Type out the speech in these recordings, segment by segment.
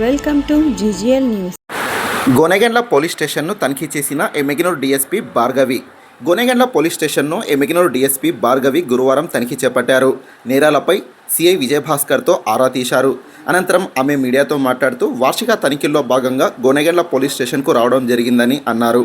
Welcome to GGL News. Gonegandla police స్టేషన్ను తనిఖీ చేసిన ఎమ్మిగినూరు డీఎస్పీ భార్గవి. గోనెగండ్ల పోలీస్ స్టేషన్ను ఎమ్మిగినూరు డీఎస్పీ భార్గవి గురువారం తనిఖీ చేపట్టారు. నేరాలపై సిఐ విజయభాస్కర్తో ఆరా తీశారు. అనంతరం ఆమె మీడియాతో మాట్లాడుతూ వార్షిక తనిఖీల్లో భాగంగా గోనెగండ్ల పోలీస్ స్టేషన్కు రావడం జరిగిందని అన్నారు.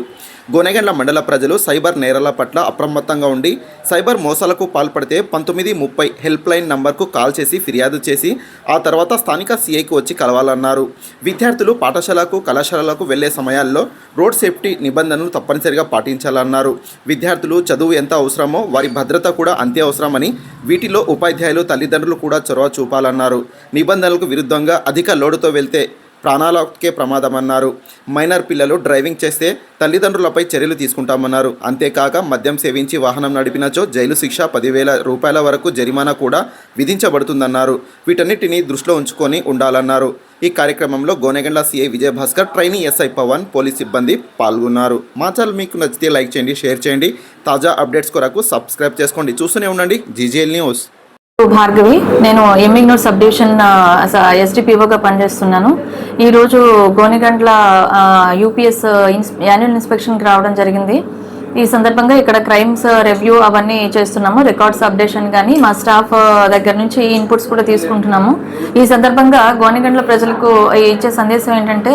గోనెగండ్ల మండల ప్రజలు సైబర్ నేరాల పట్ల అప్రమత్తంగా ఉండి సైబర్ మోసాలకు పాల్పడితే పంతొమ్మిది ముప్పై హెల్ప్ లైన్ నంబర్కు కాల్ చేసి ఫిర్యాదు చేసి ఆ తర్వాత స్థానిక సీఐకి వచ్చి కలవాలన్నారు. విద్యార్థులు పాఠశాలకు కళాశాలలకు వెళ్ళే సమయాల్లో రోడ్ సేఫ్టీ నిబంధనలు తప్పనిసరిగా పాటించాలన్నారు. విద్యార్థులు చదువు ఎంత అవసరమో వారి భద్రత కూడా అంతే అవసరమని వీటిలో ఉపాధ్యాయులు తల్లిదండ్రులు కూడా చొరవ చూపాలన్నారు. నిబంధనలకు విరుద్ధంగా అధిక లోడుతో వెళ్తే ప్రాణాలకే ప్రమాదమన్నారు. మైనర్ పిల్లలు డ్రైవింగ్ చేస్తే తల్లిదండ్రులపై చర్యలు తీసుకుంటామన్నారు. అంతేకాక మద్యం సేవించి వాహనం నడిపినచో జైలు శిక్ష పదివేల రూపాయల వరకు జరిమానా కూడా విధించబడుతుందన్నారు. వీటన్నిటిని దృష్టిలో ఉంచుకొని ఉండాలన్నారు. ఈ కార్యక్రమంలో Gonegandla CI Vijayabhaskar trainee SI Pavan police సిబ్బంది పాల్గొన్నారు. మా ఛానల్ మీకు నచ్చితే లైక్ చేయండి షేర్ చేయండి. తాజా అప్డేట్స్ కొరకు సబ్స్క్రైబ్ చేసుకోండి. చూస్తూనే ఉండండి. GGL news. భార్గవి నేను ఎమ్మిగ్నూర్ సబ్ డివిజన్ ఎస్డిపిఓగా పనిచేస్తున్నాను. ఈరోజు గోనిగండ్ల యూపీఎస్ యాన్యువల్ ఇన్స్పెక్షన్కి రావడం జరిగింది. ఈ సందర్భంగా ఇక్కడ క్రైమ్స్ uh, రివ్యూ అవన్నీ చేస్తున్నాము రికార్డ్స్ అప్డేషన్ కానీ మా స్టాఫ్ uh, దగ్గర నుంచి ఇన్పుట్స్ కూడా తీసుకుంటున్నాము. ఈ సందర్భంగా గోనిగండ్ల ప్రజలకు uh, ఇచ్చే సందేశం ఏంటంటే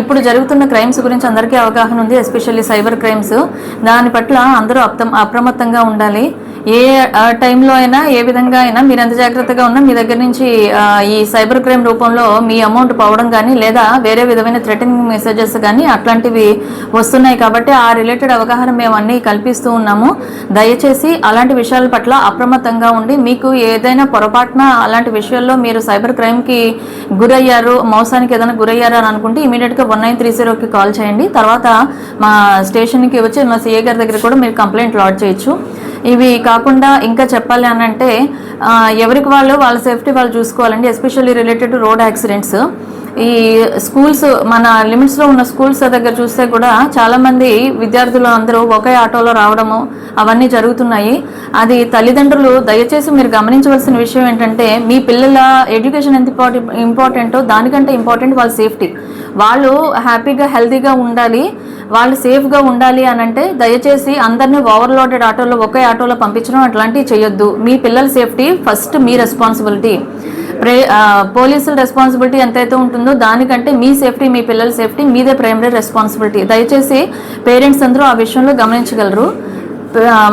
ఇప్పుడు జరుగుతున్న క్రైమ్స్ గురించి అందరికీ అవగాహన ఉంది ఎస్పెషల్లీ సైబర్ క్రైమ్స్ దాని పట్ల అందరూ అప్తం అప్రమత్తంగా ఉండాలి. ఏ టైంలో అయినా ఏ విధంగా అయినా మీరు ఎంత జాగ్రత్తగా ఉన్నా మీ దగ్గర నుంచి ఈ సైబర్ క్రైమ్ రూపంలో మీ అమౌంట్ పోవడం కానీ లేదా వేరే విధమైన థ్రెటనింగ్ మెసేజెస్ కానీ అట్లాంటివి వస్తున్నాయి కాబట్టి ఆ రిలేటెడ్ అవగాహన మేము అన్నీ కల్పిస్తూ ఉన్నాము. దయచేసి అలాంటి విషయాల పట్ల అప్రమత్తంగా ఉండి మీకు ఏదైనా పొరపాటున అలాంటి విషయాల్లో మీరు సైబర్ క్రైమ్కి గురయ్యారు మోసానికి ఏదైనా గురయ్యారు అని అనుకుంటే ఇమీడియట్గా వన్ నైన్ త్రీ జీరోకి కాల్ చేయండి. తర్వాత మా స్టేషన్కి వచ్చి మా సిఏ గారి దగ్గర కూడా మీరు కంప్లైంట్ లాడ్ చేయొచ్చు. ఇవి కాకుండా ఇంకా చెప్పాలి అని అంటే ఎవరికి వాళ్ళు వాళ్ళ సేఫ్టీ వాళ్ళు చూసుకోవాలండి especially related to road accidents. ఈ స్కూల్స్ మన లిమిట్స్లో ఉన్న స్కూల్స్ దగ్గర చూస్తే కూడా చాలామంది విద్యార్థులు అందరూ ఒకే ఆటోలో రావడము అవన్నీ జరుగుతున్నాయి. అది తల్లిదండ్రులు దయచేసి మీరు గమనించవలసిన విషయం ఏంటంటే మీ పిల్లల ఎడ్యుకేషన్ ఎంత ఇంపార్టెంటో దానికంటే ఇంపార్టెంట్ వాళ్ళ సేఫ్టీ. వాళ్ళు హ్యాపీగా హెల్తీగా ఉండాలి. వాళ్ళు సేఫ్గా ఉండాలి అని అంటే దయచేసి అందరినీ ఓవర్లోడెడ్ ఆటోలో ఒకే ఆటోలో పంపించడం అట్లాంటివి చేయొద్దు. మీ పిల్లల సేఫ్టీ ఫస్ట్ మీ రెస్పాన్సిబిలిటీ. పోలీసుల రెస్పాన్సిబిలిటీ ఎంతైతే ఉంటుందో దానికంటే మీ సేఫ్టీ మీ పిల్లల సేఫ్టీ మీదే ప్రైమరీ రెస్పాన్సిబిలిటీ. దయచేసి పేరెంట్స్ అందరూ ఆ విషయంలో గమనించగలరు.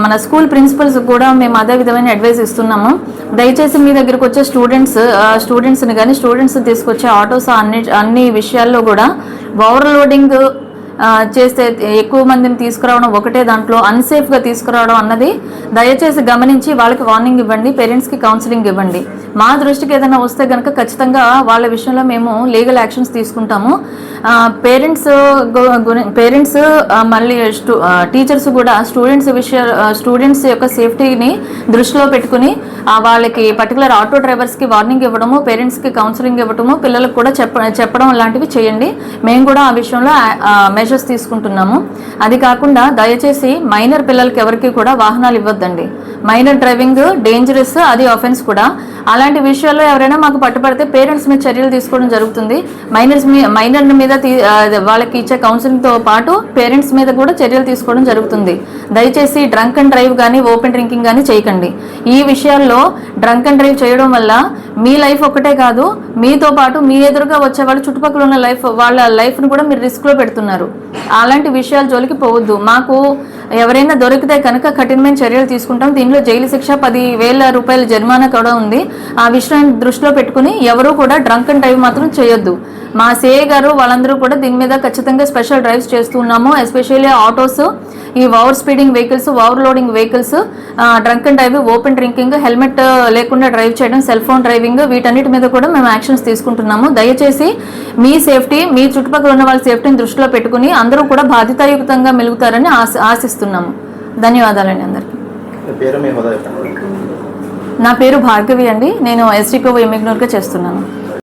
మన స్కూల్ ప్రిన్సిపల్స్ కూడా మేము అదే విధమైన అడ్వైస్ ఇస్తున్నాము. దయచేసి మీ దగ్గరకు వచ్చే స్టూడెంట్స్ స్టూడెంట్స్ని కానీ స్టూడెంట్స్ తీసుకొచ్చే ఆటోస్ అన్ని అన్ని విషయాల్లో కూడా ఓవర్లోడింగ్ చేస్తే ఎక్కువ మందిని తీసుకురావడం ఒకటే దాంట్లో అన్సేఫ్గా తీసుకురావడం అన్నది దయచేసి గమనించి వాళ్ళకి వార్నింగ్ ఇవ్వండి పేరెంట్స్కి కౌన్సిలింగ్ ఇవ్వండి. మా దృష్టికి ఏదైనా వస్తే కనుక ఖచ్చితంగా వాళ్ళ విషయంలో మేము లీగల్ యాక్షన్స్ తీసుకుంటాము. పేరెంట్స్ పేరెంట్స్ మళ్ళీ టీచర్స్ కూడా స్టూడెంట్స్ విషయ స్టూడెంట్స్ యొక్క సేఫ్టీని దృష్టిలో పెట్టుకుని వాళ్ళకి పర్టికులర్ ఆటో డ్రైవర్స్కి వార్నింగ్ ఇవ్వడము పేరెంట్స్కి కౌన్సిలింగ్ ఇవ్వడము పిల్లలకు కూడా చెప్ప చెప్పడం లాంటివి చేయండి. మేము కూడా ఆ విషయంలో మెజర్స్ తీసుకుంటున్నాము. అది కాకుండా దయచేసి మైనర్ పిల్లలకి ఎవరికి కూడా వాహనాలు ఇవ్వద్దండి. మైనర్ డ్రైవింగ్ డేంజరస్ అది ఆఫెన్స్ కూడా. అలా ఇలాంటి విషయాల్లో ఎవరైనా మాకు పట్టుపడితే పేరెంట్స్ మీద చర్యలు తీసుకోవడం జరుగుతుంది. మైనర్స్ మీ మైనర్ మీద తీ- వాళ్ళకి ఇచ్చే కౌన్సిలింగ్తో పాటు పేరెంట్స్ మీద కూడా చర్యలు తీసుకోవడం జరుగుతుంది. దయచేసి డ్రంక్ అండ్ డ్రైవ్ కానీ ఓపెన్ డ్రింకింగ్ కానీ చేయకండి. ఈ విషయాల్లో డ్రంక్ అండ్ డ్రైవ్ చేయడం వల్ల మీ లైఫ్ ఒకటే కాదు మీతో పాటు మీ ఎదురుగా వచ్చే వాళ్ళ చుట్టుపక్కల ఉన్న లైఫ్ వాళ్ళ లైఫ్ను కూడా మీరు రిస్క్లో పెడుతున్నారు. అలాంటి విషయాల జోలికి పోవద్దు. మాకు ఎవరైనా దొరికితే కనుక కఠినమైన చర్యలు తీసుకుంటాం. దీనిలో జైలు శిక్ష పది వేల రూపాయల జరిమానా కూడా ఉంది. ఆ విషయాన్ని దృష్టిలో పెట్టుకుని ఎవరూ కూడా డ్రంక్ అండ్ డ్రైవ్ మాత్రం చేయొద్దు. మా సిఏ గారు వాళ్ళందరూ కూడా దీని మీద ఖచ్చితంగా స్పెషల్ డ్రైవ్స్ చేస్తున్నాము ఎస్పెషల్లీ ఆటోస్ ఈ over speeding vehicles over loading vehicles drunk and drive open drinking helmet లేకుండా డ్రైవ్ చేయడం సెల్ ఫోన్ డ్రైవింగ్ వీటన్నిటి మీద కూడా మేము యాక్షన్స్ తీసుకుంటున్నాము. దయచేసి మీ సేఫ్టీ మీ చుట్టుపక్కల ఉన్న వాళ్ళ సేఫ్టీని దృష్టిలో పెట్టుకుని అందరూ కూడా బాధ్యతాయుక్తంగా మెలుగుతారని ఆశ ఆశిస్తున్నాము. ధన్యవాదాలండి అందరికీ. నా పేరు భార్గవి అండి. నేను ఎస్డిపిఓ ఎమిగ్నూర్గా చేస్తున్నాను.